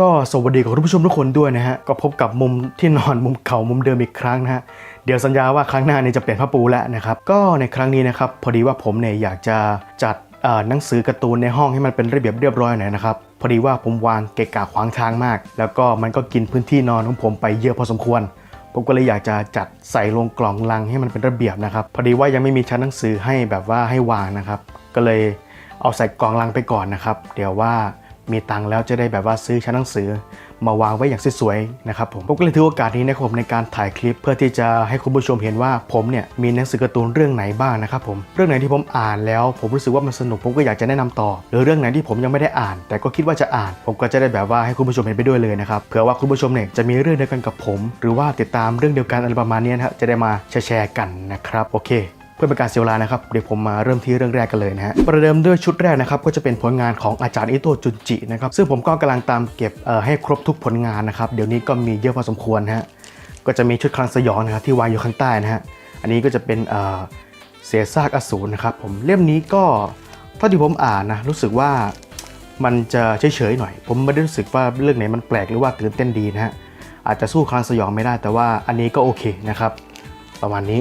ก็สวัสดีกับคุณผู้ชมทุกคนด้วยนะฮะ ก็พบกับมุมที่นอนมุมเก่ามุมเดิมอีกครั้งนะฮะ เดี๋ยวสัญญาว่าครั้งหน้านี้จะเปลี่ยนผ้าปูแล้วนะครับ ก็ในครั้งนี้นะครับ พอดีว่าผมเนี่ยอยากจะจัดหนังสือการ์ตูนในห้องให้มันเป็นระเบียบเรียบร้อยหน่อยนะครับ พอดีว่าผมวางเกะกะขวางทางมาก แล้วก็มันก็กินพื้นที่นอนของผมไปเยอะพอสมควร ผมก็เลยอยากจะจัดใส่ลงกล่องลังให้มันเป็นระเบียบนะครับ พอดีว่ายังไม่มีชั้นหนังสือให้แบบว่าให้วางนะครับ ก็เลยเอาใส่กล่องลังไปก่อนนะครับ เดี๋ยวว่า มีตังค์แล้วจะได้แบบว่าซื้อชั้นหนังสือ มาวางไว้อย่างสวยๆนะครับผมผมก็เลยถือโอกาสนี้นะครับผมในการถ่ายคลิปเพื่อที่จะให้คุณผู้ชมเห็นว่าผมเนี่ยมีหนังสือการ์ตูนเรื่องไหนบ้างนะครับผมเรื่องไหนที่ผมอ่านแล้ว ผมรู้สึกว่ามันสนุกผมก็อยากจะแนะนำต่อ หรือเรื่องไหนที่ผมยังไม่ได้อ่าน แต่ก็คิดว่าจะอ่าน ผมก็จะได้แบบว่าให้คุณผู้ชมเห็นไปด้วยเลยนะครับเผื่อว่าคุณผู้ชมเนี่ยจะมีเรื่องเดียวกันกับผม หรือว่าติดตามเรื่องเดียวกันอะไรประมาณนี้นะฮะจะได้มาแชร์กันนะครับโอเค เพื่อเป็นการเสียเวลานะครับเดี๋ยวผมมาเริ่มที่เรื่องแรกกันเลยนะฮะประเดิมด้วยชุดแรกนะครับก็จะเป็นผลงานของอาจารย์อิโตจุนจินะครับซึ่งผมก็กำลังตามเก็บให้ครบทุกผลงานนะครับเดี๋ยวนี้ก็มีเยอะพอสมควรฮะก็จะมีชุดคลังสยองนะครับที่วางอยู่ข้างใต้นะฮะอันนี้ก็จะเป็นเอ่อเสียซากอสูรนะครับผมเล่มนี้ก็เท่าที่ผมอ่านนะรู้สึกว่ามันจะเฉยๆหน่อย ผมไม่ได้รู้สึกว่าเรื่องไหนมันแปลกหรือว่าตื่นเต้นดีนะฮะอาจจะสู้คลังสยองไม่ได้แต่ว่าอันนี้ก็โอเคนะครับประมาณนี้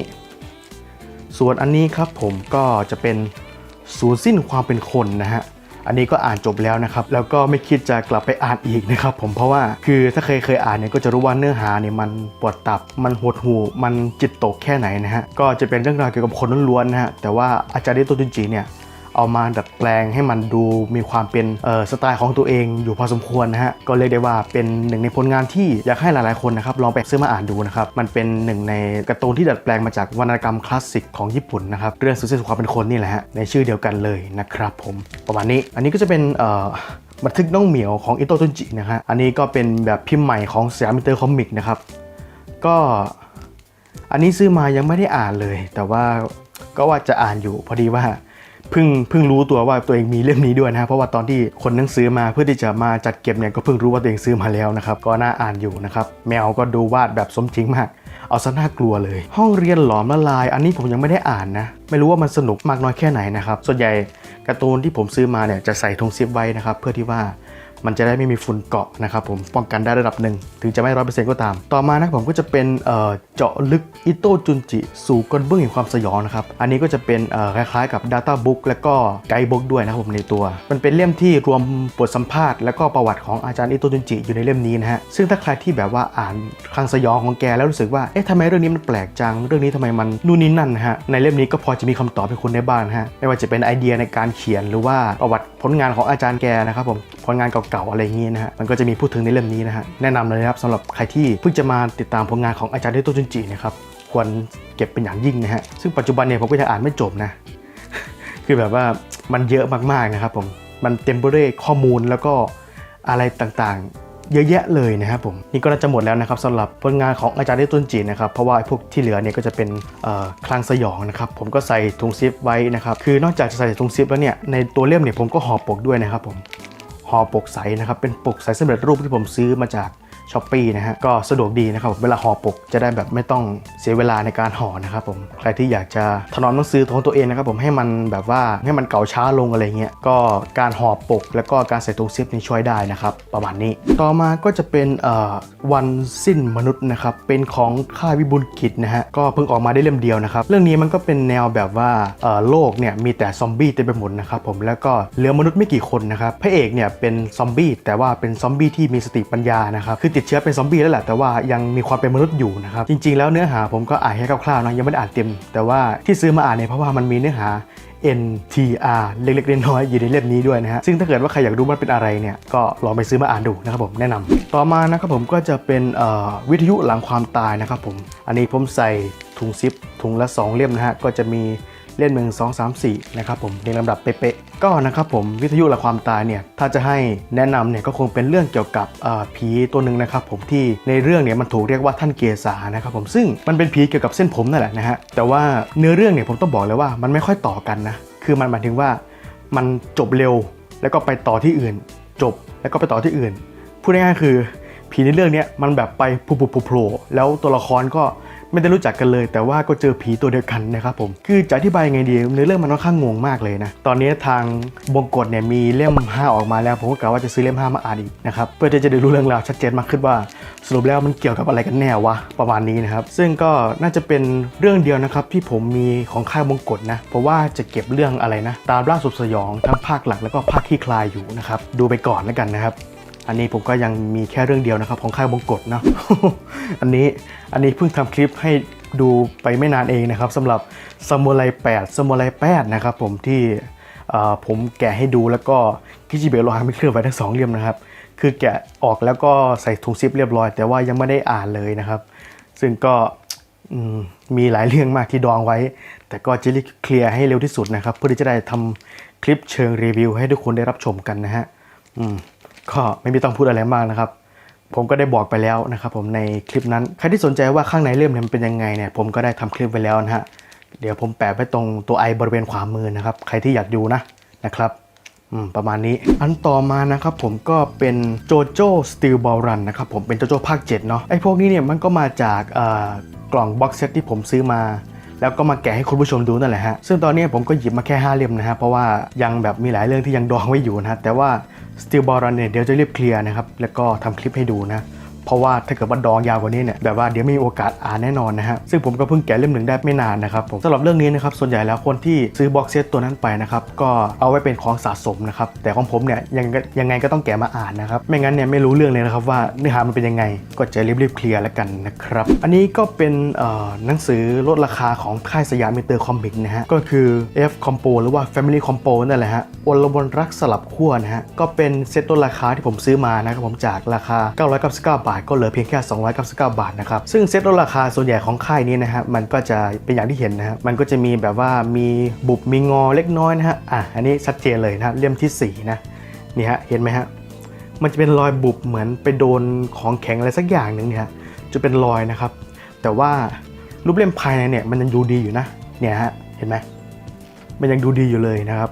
ส่วนอันนี้ครับผมก็จะเป็นศูนย์สิ้นความเป็นคนนะฮะอันนี้ก็อ่านจบแล้วนะครับ แล้วก็ไม่คิดจะกลับไปอ่านอีกนะครับผมเพราะว่าคือถ้าเคยเคยอ่านเนี่ยก็จะรู้ว่าเนื้อหาเนี่ยมันปวดตับ มันหดหูมันจิตตกแค่ไหนนะฮะก็จะเป็นเรื่องราวเกี่ยวกับคนล้วนๆนะฮะแต่ว่าอาจารย์เดโตจุนจิเนี่ย เอามาดัดแปลงให้มันดูมีความเป็นสไตล์ของตัวเองอยู่พอสมควรนะฮะก็เรียกได้ว่าเป็นหนึ่งในผลงานที่อยากให้หลายๆคนนะครับลองไปซื้อมาอ่านดูนะครับมันเป็นหนึ่งในการ์ตูนที่ดัดแปลงมาจากวรรณกรรมคลาสสิกของญี่ปุ่นนะครับเรื่องสุดเส้นสุความเป็นคนนี่แหละฮะในชื่อเดียวกันเลยนะครับผมประมาณนี้อันนี้ก็จะเป็นบันทึกน้องเหมียวของอิโตจุนจินะฮะอันนี้ก็เป็นแบบพิมพ์ใหม่ของสยามอิเตอร์คอมิกนะครับก็อันนี้ซื้อมายังไม่ได้อ่านเลย แต่ว่าก็ว่าจะอ่านอยู่พอดีว่า เพิ่งเพิ่งรู้ตัวว่าตัวเองมีเล่มนี้ด้วยนะเพราะว่าตอนที่คนหนังซื้อมาเพื่อที่จะมาจัดเก็บเนี่ยก็เพิ่งรู้ว่าตัวเองซื้อมาแล้วนะครับก็น่าอ่านอยู่นะครับแมวก็ดูวาดแบบสมจริงมากเอาซะน่ากลัวเลย ห้องเรียนหลอมละลาย อันนี้ผมยังไม่ได้อ่านนะ ไม่รู้ว่ามันสนุกมากน้อยแค่ไหนนะครับ ส่วนใหญ่การ์ตูนที่ผมซื้อมาเนี่ยจะใส่ธงซิปไว้นะครับ เพื่อที่ว่า มันจะได้ไม่มีฝุ่นเกาะนะครับผมป้องกันได้ระดับหนึ่งถึงจะไม่ร้อยเปอร์เซ็นต์ก็ตาม ต่อมานะครับผมก็จะเป็นเจาะลึกอิโตะจุนจิ สู่ก้นเบื้องแห่งความสยองนะครับอันนี้ก็จะเป็นคล้ายๆกับ Data Book และก็ไกด์บุ๊กด้วยนะครับผมในตัว มันเป็นเล่มที่รวมบทสัมภาษณ์และก็ประวัติของอาจารย์อิโตะจุนจิอยู่ในเล่มนี้นะฮะซึ่งถ้าใครที่แบบว่าอ่านคลังสยองของแกแล้วรู้สึกว่าเอ๊ะทำไมเรื่องนี้มันแปลกจังเรื่องนี้ทำไมมันนู่นนี่นั่นนะฮะในเล่มนี้ก็พอจะมีคำตอบให้คุณได้บ้างนะฮะไม่ว่าจะเป็นไอเดียในการเขียนหรือว่าประวัติผลงานของอาจารย์แกนะครับผม ผลงานเก่าๆอะไรอย่างงี้นะฮะมันก็จะมีพูดถึงในเล่มนี้นะฮะแนะนำเลยครับสำหรับใครที่เพิ่งจะมาติดตามผลงานของอาจารย์เดโตจุนจินะครับควรเก็บเป็นอย่างยิ่งนะฮะซึ่งปัจจุบันเนี่ยผมก็ยังอ่านไม่จบนะคือแบบว่ามันเยอะมากๆนะครับผมมันเต็มไปด้วยข้อมูลแล้วก็อะไรต่างๆ เยอะแยะเลยนะครับผมนี่ก็น่าจะหมดแล้วนะครับสำหรับผลงานของอาจารย์ได้ต้นจีนนะครับเพราะว่าพวกที่เหลือเนี่ยก็จะเป็นคลังสยองนะครับผมก็ใส่ถุงซิปไว้นะครับคือนอกจากจะใส่ถุงซิปแล้วเนี่ยในตัวเล่มเนี่ยผมก็ห่อปกด้วยนะครับผม ห่อปกใสนะครับ เป็นปกใสสำเร็จรูปที่ผมซื้อมาจาก ช้อปปีนะฮะก็สะดวกดีนะครับเวลาห่อปกจะได้แบบไม่ต้องเสียเวลาในการห่อนะครับผมใครที่อยากจะถนอมหนังสือของตัวเองนะครับผมให้มันแบบว่าให้มันเก่าช้าลงอะไรเงี้ยก็การห่อปก แล้วก็การใส่ถุงซิปนี่ช่วยได้นะครับประมาณนี้ ต่อมาก็จะเป็นเอ่อวันสิ้นมนุษย์นะครับเป็นของค่ายวิบุลกิจนะฮะก็เพิ่งออกมาได้เล่มเดียวนะครับเรื่องนี้มันก็เป็นแนวแบบว่าเอ่อโลกเนี่ยมีแต่ซอมบี้เต็มไปหมดนะครับผมแล้วก็เหลือมนุษย์ไม่กี่คนนะครับพระเอกเนี่ยเป็นซอมบี้แต่ว่าเป็นซอมบี้ที่มีสติปัญญานะครับคือติดเชื้อเป็นซอมบี้แล้วแหละแต่ว่ายังมีความเป็นมนุษย์อยู่นะครับจริงๆ แล้วเนื้อหาผมก็อ่านแค่คร่าวๆนะยังไม่ได้อ่านเต็ม แต่ว่าที่ซื้อมาอ่านเนี่ยเพราะว่ามันมีเนื้อหา NTR เล็กๆน้อยๆอยู่ในเล่มนี้ด้วยนะฮะซึ่งถ้าเกิดว่าใครอยากรู้มันเป็นอะไรเนี่ยก็ลองไปซื้อมาอ่านดูนะครับผมแนะนำต่อมานะครับผมก็จะเป็นวิทยุหลังความตายนะครับผมอันนี้ผมใส่ถุงซิปถุงละ 2 เล่มนะฮะก็จะมี เล่นึ่งสองสามสี่นะครับผมเรียงลำดับเป๊ะๆก็นะครับผมวิทยุหลังความตายเนี่ยถ้าจะให้แนะนำเนี่ยก็คงเป็นเรื่องเกี่ยวกับผีตัวหนึ่งนะครับผมที่ในเรื่องเนี่ยมันถูกเรียกว่าท่านเกษานะครับผมซึ่งมันเป็นผีเกี่ยวกับเส้นผมนั่นแหละนะฮะแต่ว่าเนื้อเรื่องเนี่ยผมต้องบอกเลยว่ามันไม่ค่อยต่อกันนะคือมันหมายถึงว่ามันจบเร็วแล้วก็ไปต่อที่อื่น จบแล้วก็ไปต่อที่อื่นพูดง่ายๆคือผีในเรื่องเนี้ยมันแบบไปพุบๆโผล่แล้วตัวละครก็ ไม่ได้รู้จักกันเลย แต่ว่าก็เจอผีตัวเดียวกันนะครับผมคือจะอธิบายยังไงดีเนื้อเรื่องมันค่อนข้างงงมากเลยนะตอนนี้ทางบงกฎเนี่ยมีเล่ม 5 ออกมาแล้ว ผมก็กะว่าจะซื้อเล่ม 5 มาอ่านอีกนะครับเพื่อที่จะได้รู้เรื่องราวชัดเจนมากขึ้นว่าสรุปแล้วมันเกี่ยวกับอะไรกันแน่วะประมาณนี้นะครับซึ่งก็น่าจะเป็นเรื่องเดียวนะครับที่ผมมีของค่ายบงกฎนะเพราะว่าจะเก็บเรื่องอะไรนะตามล่าสุดสยองทั้งภาคหลักแล้วก็ภาคที่คลายอยู่นะครับดูไปก่อนแล้วกันนะครับ อันนี้ผมก็ยังมีแค่เรื่องเดียวนะครับ ของค่ายบงกฎเนาะอันนี้อันนี้เพิ่งทำคลิปให้ดูไปไม่นานเองนะครับสำหรับซามูไร8ซามูไร8นะครับผมที่ผมแกะให้ดูแล้วก็คิจิเบะโลหะไม่เคลือบไว้ทั้งสองเล่มนะครับ คือแกะออกแล้วก็ใส่ถุงซิปเรียบร้อย แต่ว่ายังไม่ได้อ่านเลยนะครับ ซึ่งก็มมีหลายเรื่องมากที่ดองไว้ แต่ก็จะรีบเคลียร์ให้เร็วที่สุดนะครับ เพื่อที่จะได้ทำคลิปเชิงรีวิวให้ทุกคนได้รับชมกันนะฮะอืม ก็ไม่มีต้องพูดอะไรมากนะครับ ผมก็ได้บอกไปแล้วนะครับ ผมในคลิปนั้น ใครที่สนใจว่าข้างในเล่มเนี่ยมันเป็นยังไงเนี่ยผมก็ได้ทำคลิปไว้แล้วนะฮะเดี๋ยวผมแปะไว้ตรงตัวไอบริเวณขวามือนะครับ ใครที่อยากดูนะนะครับประมาณนี้อันต่อมานะครับผมก็เป็นโจโจ้สตีลบอลรันนะครับผมเป็นโจโจ้ภาค 7 เนาะไอพวกนี้เนี่ยมันก็มาจากกล่องบ็อกเซตที่ผมซื้อมา แล้วก็มาแกะให้คุณผู้ชมดูนั่นแหละฮะซึ่งตอนนี้ผมก็หยิบมาแค่ 5 เล่มนะฮะเพราะว่ายังแบบมีหลายเรื่องที่ยังดองไว้อยู่นะฮะแต่ว่า สติลบอลเนี่ยเดี๋ยวจะรีบเคลียร์นะครับ แล้วก็ทำคลิปให้ดูนะ เพราะว่าถ้าเกิดว่าดองยาวกว่านี้เนี่ยแบบว่าเดี๋ยวไม่มีโอกาสอ่านแน่นอนนะฮะซึ่งผมก็เพิ่งแกะเล่มหนึ่งได้ไม่นานนะครับผมสำหรับเรื่องนี้นะครับส่วนใหญ่แล้วคนที่ซื้อบ็อกเซตตัวนั้นไปนะครับก็เอาไว้เป็นของสะสมนะครับแต่ของผมเนี่ยยังยังไงก็ต้องแกะมาอ่านนะครับไม่งั้นเนี่ยไม่รู้เรื่องเลยนะครับว่าเนื้อหามันเป็นยังไงก็จะรีบๆเคลียร์แล้วกันนะครับอันนี้ก็เป็นหนังสือลดราคาของค่ายสยามมิเตอร์คอมิกนะฮะก็คือ F Compo หรือว่า Family Compo นั่นแหละฮะอลวนรักสลับขั้วนะฮะก็เป็นเซตลดราคาที่ผมซื้อมานะครับผมจากราคา 999 บาทก็เหลือเพียงแค่ 299 บาทนะครับ ซึ่งเซตลดราคาส่วนใหญ่ของค่ายนี้นะฮะมันก็จะเป็นอย่างที่เห็นนะฮะมันก็จะมีแบบว่ามีบุบมีงอเล็กน้อยนะฮะอะอันนี้ชัดเจนเลยนะเล่มทีสี่4นะนี่ฮะเห็นไหมฮะมันจะเป็นรอยบุบเหมือนไปโดนของแข็งอะไรสักอย่างหนึ่งเนี่ยจะเป็นรอยนะครับ แต่ว่ารูปเล่มภายในเนี่ยมันยังดูดีอยู่นะเนี่ยฮะเห็นไหมมันยังดูดีอยู่เลยนะครับ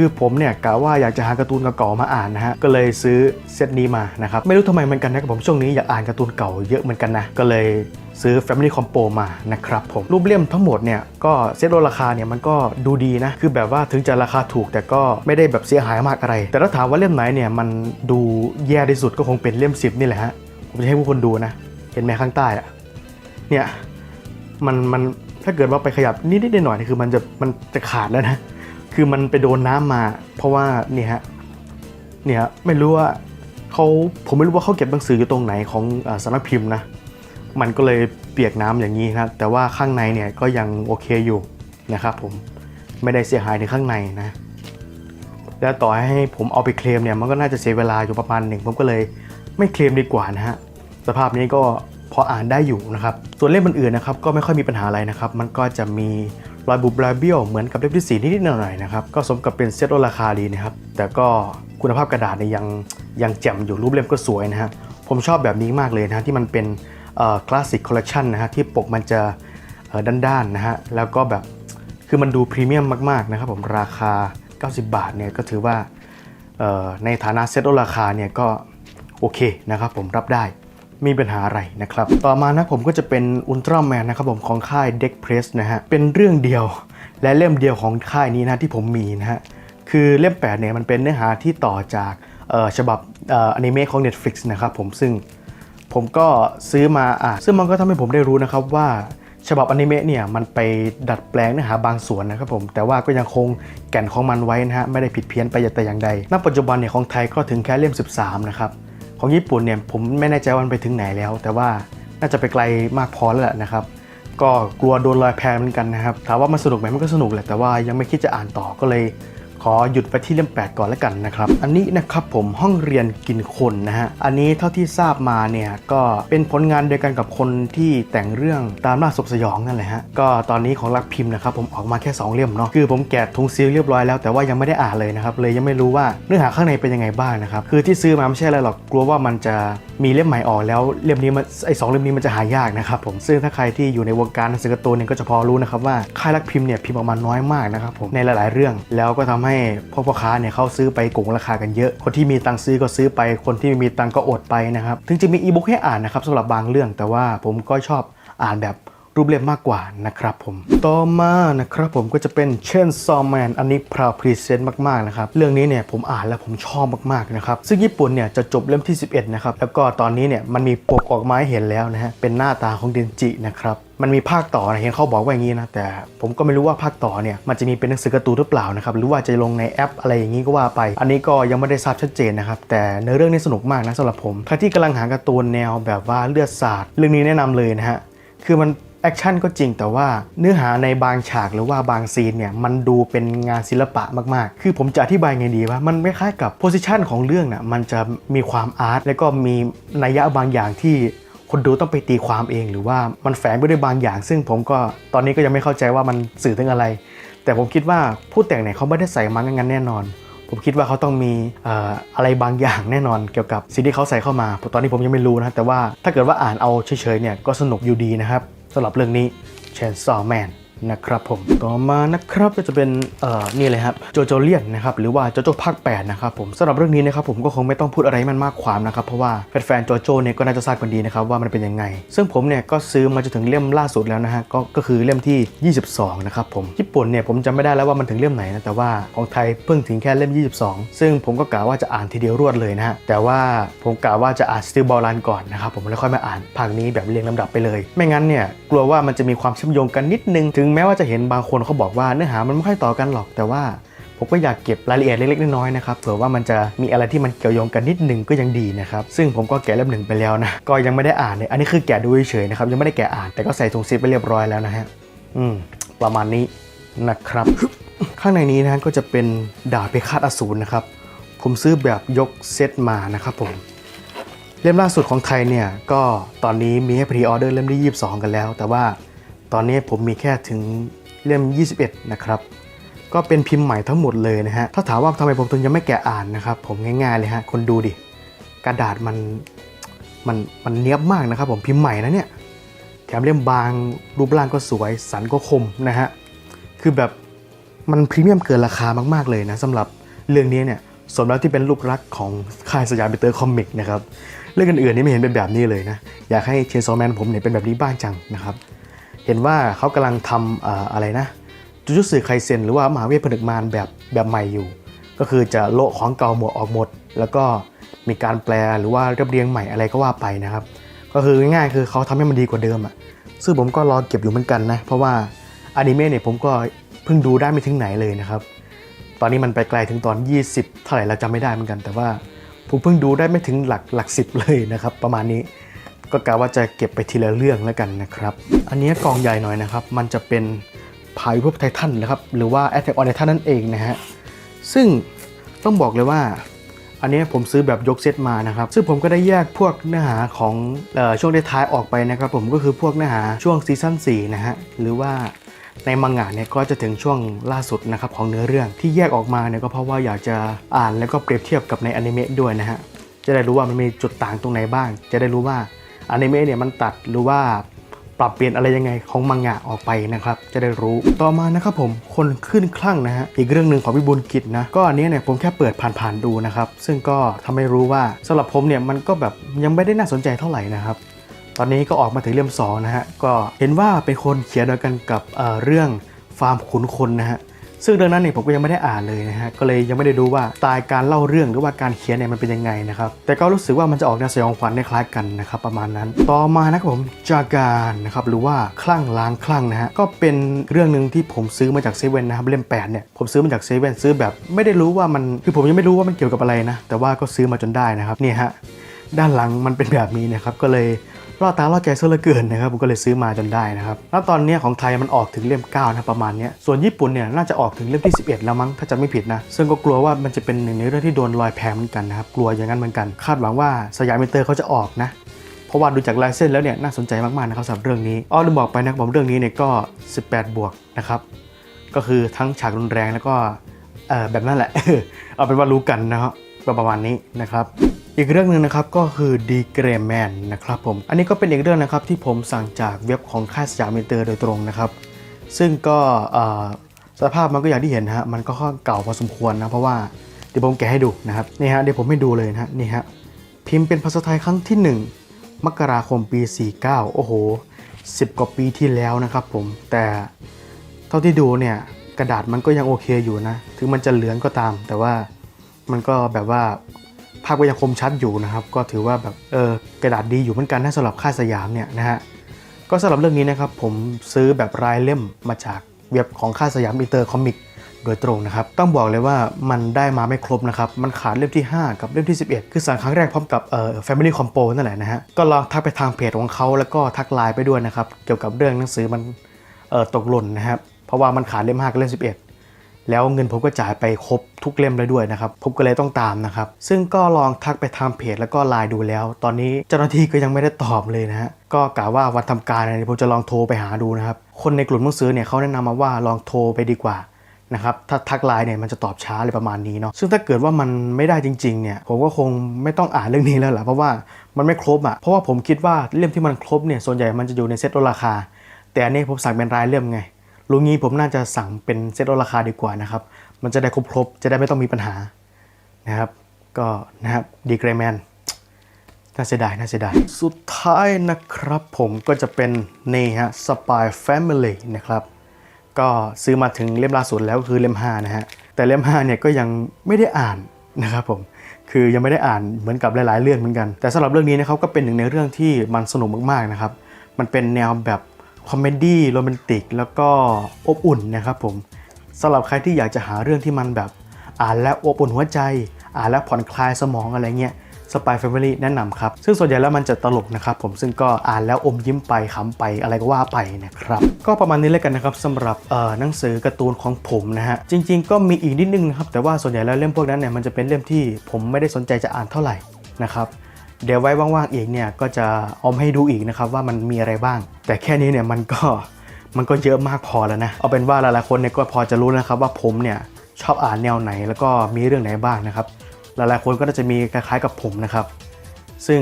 คือผมเนี่ยกะว่าอยากจะหาการ์ตูนเก่าๆมาอ่านนะฮะก็เลยซื้อเซตนี้มานะครับไม่รู้ทำไมเหมือนกันนะผมช่วงนี้อยากอ่านการ์ตูนเก่าเยอะเหมือนกันนะก็เลยซื้อ Family Compo มานะครับผมรูปเล่มทั้งหมดเนี่ยก็เซตลดราคาเนี่ยมันก็ดูดีนะ คือแบบว่าถึงจะราคาถูกแต่ก็ไม่ได้แบบเสียหายมากอะไร แต่ถ้าถามว่าเล่มไหนเนี่ยมันดูแย่ที่สุดก็คงเป็นเล่ม 10 นี่แหละฮะผมจะให้ผู้คนดูนะ เห็นไหมข้างใต้อะเนี่ยมันมันถ้าเกิดว่าไปขยับนิดๆหน่อยนี่คือมันจะมันจะขาดแล้วนะ คือมันไปโดนน้ำมา เพราะว่าเนี่ยฮะเนี่ยไม่รู้ว่าเขาผมไม่รู้ว่าเขาเก็บหนังสืออยู่ตรงไหนของอสำนักพิมพ์นะมันก็เลยเปียกน้ำอย่างนี้ครับแต่ว่าข้างในเนี่ยก็ยังโอเคอยู่นะครับผมไม่ได้เสียหายในข้างในนะแล้วต่อให้ผมเอาไปเคลมเนี่ยมันก็น่าจะเสียเวลาอยู่ประมาณหนึ่งผมก็เลยไม่เคลมดีกว่านะฮะสภาพนี้ก็พออ่านได้อยู่นะครับ ส่วนเล่มอื่นๆนะครับก็ไม่ค่อยมีปัญหาอะไรนะครับ มันก็จะมี รอยบุบรอยเบี้ยวเหมือนกับเล่มที่สี่นิดๆหน่อยๆนะครับก็สมกับเป็นเซตลดราคาดีนะครับแต่ก็คุณภาพกระดาษเนี่ยยังยังแจ่มอยู่รูปเล่มก็สวยนะฮะผมชอบแบบนี้มากเลยนะที่มันเป็นคลาสสิกคอลเล c ชันนะฮะที่ปกมันจะด้านๆนะฮะแล้วก็แบบคือมันดูพรีเมียมมากๆนะครับผมราคา 90 บาทเนี่ยก็ถือว่าในฐานะเซ็ตราคาเนี่ยก็โอเคนะครับผมรับได้ มมีปัญหาอะไรนะครับ ต่อมานะผมก็จะเป็นอุลตร้าแมนนะครับผมของค่าย Deck Press นะฮะ เป็นเรื่องเดียวและเล่มเดียวของค่ายนี้นะที่ผมมีนะฮะ คือเล่ม8เนี่ยมันเป็นเนื้อหาที่ต่อจากฉบับเอ่ออนิเมะของ Netflix นะครับผมซึ่งผมก็ซื้อมาอะซึ่งมันก็ทำให้ผมได้รู้นะครับว่าฉบับอนิเมะเนี่ยมันไปดัดแปลงเนื้อหาบางส่วนนะครับผมแต่ว่าก็ยังคงแก่นของมันไว้นะฮะไม่ได้ผิดเพี้ยนไปแต่อย่างใดณปัจจุบันเนี่ยของไทยก็ถึงแค่เล่ม 13 นะครับ ของญี่ปุ่นเนี่ยผมไม่แน่ใจว่ามันไปถึงไหนแล้ว แต่ว่าน่าจะไปไกลมากพอแล้วแหละนะครับ ก็กลัวโดนรอยแพเหมือนกันนะครับถามว่ามันสนุกไหมมันก็สนุกแหละแต่ว่ายังไม่คิดจะอ่านต่อก็เลย ขอหยุดไปที่เล่ม 8 ก่อนแล้วกันนะครับ อันนี้นะครับผมห้องเรียนกินคนนะฮะ อันนี้เท่าที่ทราบมาเนี่ยก็เป็นผลงานเดียวกันกับคนที่แต่งเรื่องตามล่าศพสยองนั่นแหละฮะ ก็ตอนนี้ของรักพิมพ์นะครับผมออกมาแค่ 2 เล่มเนาะ คือผมแกะทุงซีลเรียบร้อยแล้วแต่ว่ายังไม่ได้อ่านเลยนะครับ เลยยังไม่รู้ว่าเนื้อหาข้างในเป็นยังไงบ้างนะครับ คือที่ซื้อมาไม่ใช่อะไรหรอก กลัวว่ามันจะ มีเล่มใหม่ออกแล้วเล่มนี้มันไอสองเล่มนี้มันจะหายากนะครับผมซึ่งถ้าใครที่อยู่ในวงการหนังสือการ์ตูนเนี่ยก็จะพอรู้นะครับว่าค่ายรักพิมพ์เนี่ยพิมพ์ออกมาน้อยมากนะครับผมในหลาย ๆ เรื่อง แล้วก็ทำให้พ่อพ่อค้าเนี่ยเขาซื้อไปโกงราคากันเยอะ คนที่มีตังค์ซื้อก็ซื้อไปคนที่ไม่มีตังค์ก็อดไปนะครับถึงจะมีอีบุ๊กให้อ่านนะครับสำหรับบางเรื่องแต่ว่าผมก็ชอบอ่านแบบ รูปเล่มมากกว่านะครับผม ต่อมานะครับผมก็จะเป็นเช่นซอมแมนอันนี้พราวพรีเซนต์มากๆนะครับ เรื่องนี้เนี่ยผมอ่านแล้วผมชอบมากๆนะครับ ซึ่งญี่ปุ่นเนี่ยจะจบเล่มที่ 11 นะครับ แล้วก็ตอนนี้เนี่ยมันมีปกออกมาให้เห็นแล้วนะฮะ เป็นหน้าตาของเดนจินะครับมันมีภาคต่อนะเห็นเขาบอกว่าอย่างนี้นะแต่ผมก็ไม่รู้ว่าภาคต่อเนี่ยมันจะมีเป็นหนังสือการ์ตูนหรือเปล่านะครับหรือว่าจะลงในแอปอะไรอย่างนี้ก็ว่าไป อันนี้ก็ยังไม่ได้ทราบชัดเจนนะครับแต่เนื้อเรื่องนี้สนุกมากนะสำหรับผมใครที่กำลังหาการ์ตูนแนวแบบว่าเลือดสาดเรื่องนี้แนะนำเลยนะฮะคือมัน แอคชั่นก็จริงแต่ว่าเนื้อหาในบางฉากหรือว่าบางซีนเนี่ยมันดูเป็นงานศิลปะมากๆ คือผมจะอธิบายไงดีว่ามันไม่คล้ายกับโพสิชันของเรื่องน่ะมันจะมีความอาร์ตแล้วก็มีนัยยะบางอย่างที่คนดูต้องไปตีความเองหรือว่ามันแฝงไปด้วยบางอย่าง ซึ่งผมก็ตอนนี้ก็ยังไม่เข้าใจว่ามันสื่อถึงอะไร แต่ผมคิดว่าผู้แต่งเนี่ยเขาไม่ได้ใส่มางั้นแน่นอน ผมคิดว่าเขาต้องมีอออะไรบางอย่างแน่นอนเกี่ยวกับสิ่งที่เขาใส่เข้ามาตอนนี้ผมยังไม่รู้นะแต่ว่าถ้าเกิดว่าอ่านเอาเฉยๆเนี่ยก็สนุกอยู่ดีนะครับ สำหรับเรื่องนี้ Chainsaw Man นะครับผมต่อมานะครับก็จะเป็นเอ่อนี่เลยครับโจโจเลียนนะครับหรือว่าโจโจภาค8นะครับผมสำหรับเรื่องนี้นะครับผมก็คงไม่ต้องพูดอะไรมันมากความนะครับเพราะว่าแฟนๆโจโจเนี่ยก็น่าจะทราบกันดีนะครับว่ามันเป็นยังไง ซึ่งผมเนี่ยก็ซื้อมาจนถึงเล่มล่าสุดแล้วนะฮะก็ก็คือเล่มที่ 22 นะครับผมญี่ปุ่นเนี่ยผมจำไม่ได้แล้วว่ามันถึงเล่มไหนนะแต่ว่าของไทยเพิ่งถึงแค่เล่ม 22 ซึ่งผมก็กะว่าจะอ่านทีเดียวรวดเลยนะฮะแต่ว่าผมกะว่าจะอ่านสติลบอลลันก่อนนะครับผมแล้วค่อยมาอ่านภาคนี้แบบเรียงลำดับไปเลย ไม่งั้นเนี่ยกลัวว่ามันจะมีความเชื่อมโยงกันนิดนึงถึงงแม้ว่าจะเห็นบางคนเขาบอกว่าเนื้อหามันไม่ค่อยต่อกันหรอก แต่ว่าผมก็อยากเก็บรายละเอียดเล็กๆน้อยๆนะครับเผื่อว่ามันจะมีอะไรที่มันเกี่ยวโยงกันนิดนึงก็ยังดีนะครับ ซึ่งผมก็แกะเล่มหนึ่งไปแล้วนะ ก็ยังไม่ได้อ่านเลยอันนี้คือแกะดูเฉยๆนะครับ ยังไม่ได้แกะอ่านแต่ก็ใส่ถุงซิปไปเรียบร้อยแล้วนะฮะอืมประมาณนี้นะครับ ข้างในนี้นะก็จะเป็นดาบพิฆาตอสูรนะครับ ผมซื้อแบบยกเซตมานะครับผมเล่มล่าสุดของไทยเนี่ยก็ตอนนี้มีให้พรีออเดอร์เล่มที่ 22 กันแล้ว แต่ว่า ตอนนี้ผมมีแค่ถึงเล่ม 21 นะครับ ก็เป็นพิมพ์ใหม่ทั้งหมดเลยนะฮะ ถ้าถามว่าทำไมผมถึงยังไม่แกะอ่านนะครับ ผมง่ายๆเลยฮะ คนดูดิ กระดาษมันมันมันเนี้ยบมากนะครับ ผมพิมพ์ใหม่นะเนี่ย แถมเล่มบางรูปร่างก็สวย สันก็คมนะฮะ คือแบบมันพรีเมียมเกินราคามากๆเลยนะสำหรับเรื่องนี้เนี่ยสมแล้วที่เป็นลูกรักของค่ายสยามเบเตอร์คอมิกนะครับ เรื่องอื่นๆนี่ไม่เห็นเป็นแบบนี้เลยนะ อยากให้เชนซอแมนผมเนี่ยเป็นแบบนี้บ้างจังนะครับ เห็นว่าเขากำลังทำอะไรนะจูจุสึไคเซนหรือว่ามหาเวทผนึกมารแบบแบบใหม่อยู่ ก็คือจะโละของเก่าหมดออกหมด แล้วก็มีการแปลหรือว่าเรียบเรียงใหม่อะไรก็ว่าไปนะครับ ก็คือง่ายๆคือเขาทำให้มันดีกว่าเดิมอะซึ่งผมก็รอเก็บอยู่เหมือนกันนะเพราะว่าอนิเมะเนี่ยผมก็เพิ่งดูได้ไม่ถึงไหนเลยนะครับ ตอนนี้มันไปไกลถึงตอน 20 เท่าไหร่เราจำไม่ได้เหมือนกัน แต่ว่าผมเพิ่งดูได้ไม่ถึงหลักหลักสิบเลยนะครับ ประมาณนี้ ก็กะว่าจะเก็บไปทีละเรื่องแล้วกันนะครับ อันนี้กล่องใหญ่หน่อยนะครับ มันจะเป็นพายุพวกไททันนะครับ หรือว่า Attack on Titan นั่นเองนะฮะ ซึ่งต้องบอกเลยว่า อันนี้ผมซื้อแบบยกเซตมานะครับ ซึ่งผมก็ได้แยกพวกเนื้อหาของออช่วงท้ายออกไปนะครับผมก็คือพวกเนื้อหาช่วงซีซั่น4นะฮะ หรือว่าในมังงะเนี่ยก็จะถึงช่วงล่าสุดนะครับของเนื้อเรื่องที่แยกออกมาเนี่ยก็เพราะว่าอยากจะอ่านแล้วก็เปรียบเทียบกับในอนิเมะด้วยนะฮะ จะได้รู้ว่ามันมีจุดต่างตรงไหนบ้าง จะได้รู้ว่า อนิเมะเนี่ยมันตัดหรือว่าปรับเปลี่ยนอะไรยังไงของมังงะออกไปนะครับ จะได้รู้ต่อมานะครับผมคนขึ้นคลั่งนะฮะอีกเรื่องหนึ่งของพี่บุญกิจนะก็อันนี้เนี่ยผมแค่เปิดผ่านๆดูนะครับซึ่งก็ทำให้รู้ว่าสำหรับผมเนี่ยมันก็แบบยังไม่ได้น่าสนใจเท่าไหร่นะครับ ตอนนี้ก็ออกมาถึงเล่ม2นะฮะก็เห็นว่าเป็นคนเขียนเดียวกันกับเเรื่องฟาร์มขุนคนนะฮะ ซึ่งเรื่องนั้นเนี่ยผมก็ยังไม่ได้อ่านเลยนะฮะก็เลยยังไม่ได้ดูว่าสไตล์การเล่าเรื่องหรือว่าการเขียนเนี่ยมันเป็นยังไงนะครับแต่ก็รู้สึกว่ามันจะออกแนวสยองขวัญคล้ายกันนะครับประมาณนั้น ต่อมานะครับผมจาการนะครับหรือว่าคลั่งล้างคลั่งนะฮะก็เป็นเรื่องหนึ่งที่ผมซื้อมาจากเซเว่นนะครับเล่ม8เนี่ยผมซื้อมาจากเซเว่นซื้อแบบ ไม่ได้รู้ว่ามันคือผมยังไม่รู้ว่ามันเกี่ยวกับอะไรนะแต่ว่าก็ซื้อมาจนได้นะครับเนี่ยฮะด้านหลังมันเป็นแบบนี้นะครับก็เลย ล่อตาล่อใจซะเหลือเกินนะครับผมก็เลยซื้อมาจนได้นะครับแล้วตอนนี้ของไทยมันออกถึงเล่ม9นะประมาณนี้ส่วนญี่ปุ่นเนี่ยน่าจะออกถึงเล่มที่ 11 แล้วมั้งถ้าจะไม่ผิดนะซึ่งก็กลัวว่ามันจะเป็นหนึ่งในเรื่องที่โดนลอยแพเหมือนกันนะครับกลัวอย่างนั้นเหมือนกัน คาดหวังว่าสยามมิเตอร์เขาจะออกนะเพราะว่าดูจากลายเส้นแล้วเนี่ยน่าสนใจมากๆนะครับสำหรับเรื่องนี้อ้อลืมบอกไปนะผมเรื่องนี้เนี่ยก็ 18 บวกนะครับก็คือทั้งฉากรุนแรงแล้วก็เอ่อแบบนั้นแหละ เอาเป็นว่ารู้กันนะครับประมาณนี้นะครับ อีกเรื่องหนึ่งนะครับก็คือดีเกรแมนนะครับผม อันนี้ก็เป็นอีกเรื่องนะครับที่ผมสั่งจากเว็บของค่ายสยามมินเตอร์โดยตรงนะครับ ซึ่งก็สภาพมันก็อย่างที่เห็นนะฮะมันก็ค่อนเก่าพอสมควรนะเพราะว่าเดี๋ยวผมแกะให้ดูนะครับนี่ฮะเดี๋ยวผมให้ดูเลยนะฮะนี่ฮะพิมพ์เป็นภาษาไทยครั้งที่ 1 มกราคมปี 49 โอ้โห 10 กว่าปีที่แล้วนะครับผมแต่เท่าที่ดูเนี่ยกระดาษมันก็ยังโอเคอยู่นะ ถึงมันจะเหลืองก็ตาม แต่ว่ามันก็แบบว่า ภาพก็ยังคมชัดอยู่นะครับ ก็ถือว่าแบบเออกระดาษดีอยู่เหมือนกันนะสำหรับค่ายสยามเนี่ยนะฮะก็สำหรับเรื่องนี้นะครับผมซื้อแบบรายเล่มมาจากเว็บของค่ายสยามอินเตอร์คอมิกโดยตรงนะครับ ต้องบอกเลยว่ามันได้มาไม่ครบนะครับ มันขาดเล่มที่ 5 กับเล่มที่ 11 คือสั่งครั้งแรกพร้อมกับเอ่อ Family Compo นั่นแหละนะฮะ ก็ลองทักไปทางเพจของเขาแล้วก็ทักไลน์ไปด้วยนะครับ เกี่ยวกับเรื่องหนังสือมันเอ่อตกหล่นนะครับ เพราะว่ามันขาดเล่ม 5 กับเล่ม 11 แล้วเงินผมก็จ่ายไปครบทุกเล่มเลยด้วยนะครับ ผมก็เลยต้องตามนะครับ ซึ่งก็ลองทักไปทางเพจแล้วก็ไลน์ดูแล้ว ตอนนี้เจ้าหน้าที่ก็ยังไม่ได้ตอบเลยนะฮะ ก็กะว่าวันทำการเนี่ยผมจะลองโทรไปหาดูนะครับ คนในกลุ่มหนังสือเนี่ยเขาแนะนำมาว่าลองโทรไปดีกว่านะครับถ้าทักไลน์เนี่ยมันจะตอบช้าอะไรประมาณนี้เนาะซึ่งถ้าเกิดว่ามันไม่ได้จริงๆเนี่ยผมก็คงไม่ต้องอ่านเรื่องนี้แล้วแหละเพราะว่ามันไม่ครบอะ่ะเพราะว่าผมคิดว่าเล่มที่มันครบเนี่ยส่วนใหญ่มันจะอยู่ในเซ็ตลดราคา แต่อันนี้ผมสั่งเป็นรายเล่มไง ลุงงี้ผมน่าจะสั่งเป็นเซ็ตลดราคาดีกว่านะครับ มันจะได้ครบๆ จะได้ไม่ต้องมีปัญหานะครับ ก็นะครับดีเกรแมนน่าเสียดายน่าเสียดาย สุดท้ายนะครับผมก็จะเป็นนี่ฮะ Spy Family นะครับ ก็ซื้อมาถึงเล่มล่าสุดแล้วก็คือเล่ม5นะฮะ แต่เล่ม5เนี่ยก็ยังไม่ได้อ่านนะครับผม คือยังไม่ได้อ่านเหมือนกับหลาย ๆ เรื่องเหมือนกัน แต่สำหรับเรื่องนี้นะครับก็เป็นหนึ่งในเรื่องที่มันสนุกมากๆนะครับ มันเป็นแนวแบบ คอมเมดี้โรแมนติกแล้วก็อบอุ่นนะครับผมสำหรับใครที่อยากจะหาเรื่องที่มันแบบอ่านแล้วอบอุ่นหัวใจ อ่านแล้วผ่อนคลายสมองอะไรเงี้ยสปายแฟมิลี่แนะนำครับ ซึ่งส่วนใหญ่แล้วมันจะตลกนะครับผมซึ่งก็อ่านแล้วอมยิ้มไปขำไปอะไรก็ว่าไปนะครับ ก็ประมาณนี้แล้วกันนะครับสำหรับเอ่อหนังสือการ์ตูนของผมนะฮะ จริง ๆ ก็มีอีกนิดนึงนะครับ แต่ว่าส่วนใหญ่แล้วเล่มพวกนั้นเนี่ยมันจะเป็นเล่มที่ผมไม่ได้สนใจจะอ่านเท่าไหร่นะครับ เดี๋ยวไว้ว่างๆอีกเนี่ยก็จะเอามาให้ดูอีกนะครับว่ามันมีอะไรบ้าง แต่แค่นี้เนี่ยมันก็มันก็เยอะมากพอแล้วนะ เอาเป็นว่าหลายๆคนเนี่ยก็พอจะรู้นะครับว่าผมเนี่ยชอบอ่านแนวไหนแล้วก็มีเรื่องไหนบ้างนะครับ หลายๆคนก็จะมีคล้ายๆกับผมนะครับ ซึ่ง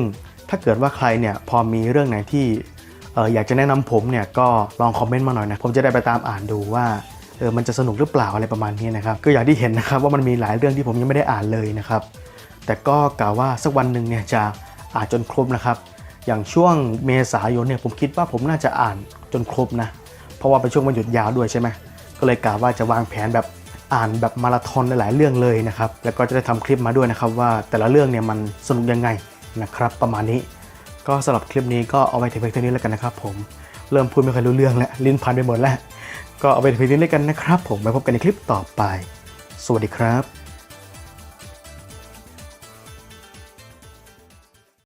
ถ้าเกิดว่าใครเนี่ยพอมีเรื่องไหนที่อออยากจะแนะนำผมเนี่ยก็ลองคอมเมนต์มาหน่อยนะผมจะได้ไปตามอ่านดูว่าเออมันจะสนุกหรือเปล่าอะไรประมาณนี้นะครับก็อย่างที่เห็นนะครับว่ามันมีหลายเรื่องที่ผมยังไม่ได้อ่านเลยนะครับ แต่ก็กล่าวว่าสักวันหนึ่งเนี่ยจะ อ่านจนครบนะครับ อย่างช่วงเมษายนเนี่ยผมคิดว่าผมน่าจะอ่านจนครบนะ เพราะว่าเป็นช่วงวันหยุดยาวด้วยใช่ไหมก็เลยกล่าวว่าจะวางแผนแบบอ่านแบบมาราธอนหลายๆเรื่องเลยนะครับ แล้วก็จะได้ทำคลิปมาด้วยนะครับว่าแต่ละเรื่องเนี่ยมันสนุกยังไงนะครับ ประมาณนี้ ก็สำหรับคลิปนี้ก็เอาไว้ถึงเพียงเท่านี้แล้วกันนะครับ ผมเริ่มพูดไม่ค่อยรู้เรื่องแล้วลิ้นพันไปหมดแล้ว ก็เอาไว้ถึงเพียงเท่านี้แล้วกันนะครับ ผมไว้พบกันในคลิปต่อไป สวัสดีครับ